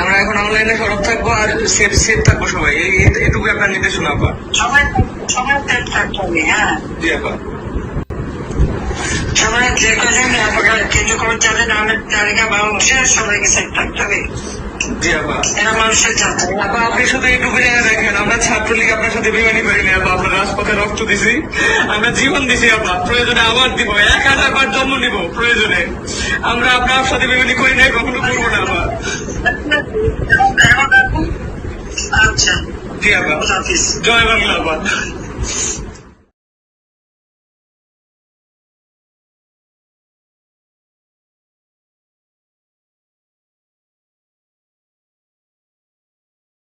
আমরা এখন অনলাইনে সরব থাকব আর সেফ সেফ থাকব সবাই। এটুকু আপনার নির্দেশনা আপা। সবাই সবাই ত্যাগ থাকতে হবে হ্যাঁ। জি আপা। সবাই যে কজন আপনারা কেন্দ্র কর্মচারী নামের তালিকা বাংলাদেশের সবাইকে সেট থাকতে হবে। জি আপা। এরা মানুষের জানতে আপা আপনি শুধু এইটুকু জেনে রাখেন। আমরা ছাত্রলীগ আপনার সাথে বিমানি আপা। রাজপথে রক্ত দিছি। আমরা জীবন দিছি আপা। প্রয়োজনে আবার দিব। এক হাজার বার জন্ম নিব প্রয়োজনে। আমরা আপনার সাথে বিমানি করি নাই কখনো আচ্ছা জি আপা হাফিজ জয় বাংলা আপা